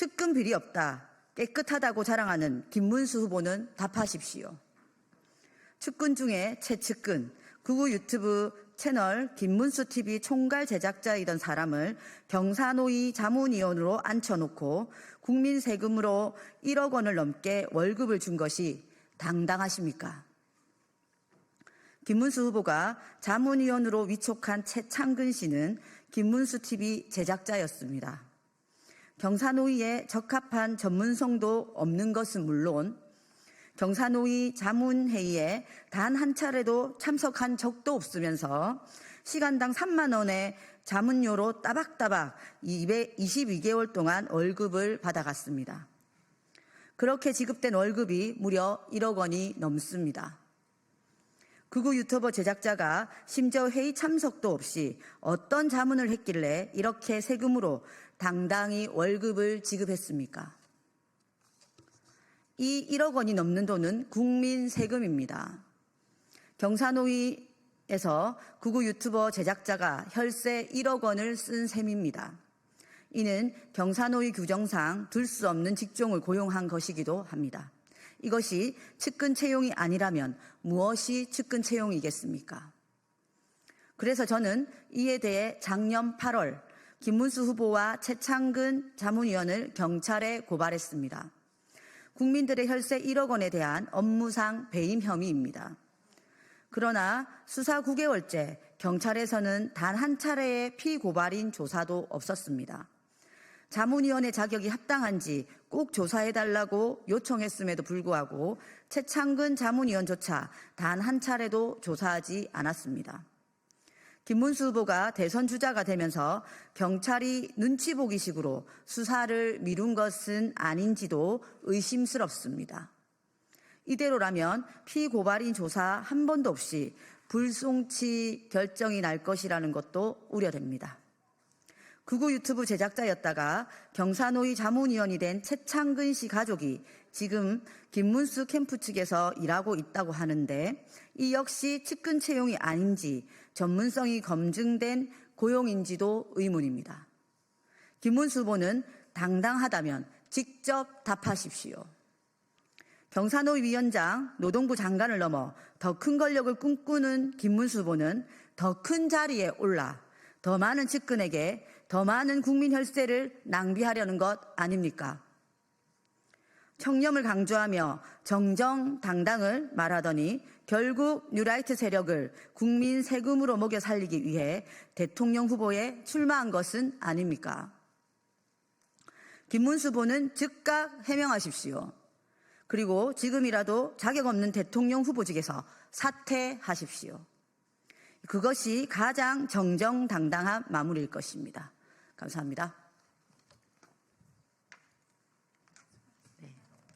측근 비리 없다. 깨끗하다고 자랑하는 김문수 후보는 답하십시오. 측근 중에 최측근, 구구 유튜브 채널 김문수 TV 총괄 제작자이던 사람을 경사노위 자문위원으로 앉혀놓고 국민 세금으로 1억 원을 넘게 월급을 준 것이 당당하십니까? 김문수 후보가 자문위원으로 위촉한 최창근 씨는 김문수 TV 제작자였습니다. 경사노위에 적합한 전문성도 없는 것은 물론 경사노위 자문회의에 단 한 차례도 참석한 적도 없으면서 시간당 3만 원의 자문료로 따박따박 22개월 동안 월급을 받아갔습니다. 그렇게 지급된 월급이 무려 1억 원이 넘습니다. 극우 유튜버 제작자가 심지어 회의 참석도 없이 어떤 자문을 했길래 이렇게 세금으로 당당히 월급을 지급했습니까? 이 1억 원이 넘는 돈은 국민 세금입니다. 경사노위에서 극우 유튜버 제작자가 혈세 1억 원을 쓴 셈입니다. 이는 경사노위 규정상 둘 수 없는 직종을 고용한 것이기도 합니다. 이것이 측근 채용이 아니라면 무엇이 측근 채용이겠습니까? 그래서 저는 이에 대해 작년 8월 김문수 후보와 최창근 자문위원을 경찰에 고발했습니다. 국민들의 혈세 1억 원에 대한 업무상 배임 혐의입니다. 그러나 수사 9개월째 경찰에서는 단 한 차례의 피고발인 조사도 없었습니다. 자문위원회 자격이 합당한지 꼭 조사해달라고 요청했음에도 불구하고 최창근 자문위원조차 단 한 차례도 조사하지 않았습니다. 김문수 후보가 대선 주자가 되면서 경찰이 눈치 보기식으로 수사를 미룬 것은 아닌지도 의심스럽습니다. 이대로라면 피고발인 조사 한 번도 없이 불송치 결정이 날 것이라는 것도 우려됩니다. 극우 유튜브 제작자였다가 경사노위 자문위원이 된 최창근 씨 가족이 지금 김문수 캠프 측에서 일하고 있다고 하는데 이 역시 측근 채용이 아닌지 전문성이 검증된 고용인지도 의문입니다. 김문수 후보는 당당하다면 직접 답하십시오. 경사노위 위원장, 노동부 장관을 넘어 더 큰 권력을 꿈꾸는 김문수 후보는 더 큰 자리에 올라 더 많은 측근에게 더 많은 국민 혈세를 낭비하려는 것 아닙니까? 청렴을 강조하며 정정당당을 말하더니 결국 뉴라이트 세력을 국민 세금으로 먹여 살리기 위해 대통령 후보에 출마한 것은 아닙니까? 김문수 후보는 즉각 해명하십시오. 그리고 지금이라도 자격 없는 대통령 후보직에서 사퇴하십시오. 그것이 가장 정정당당한 마무리일 것입니다. 감사합니다.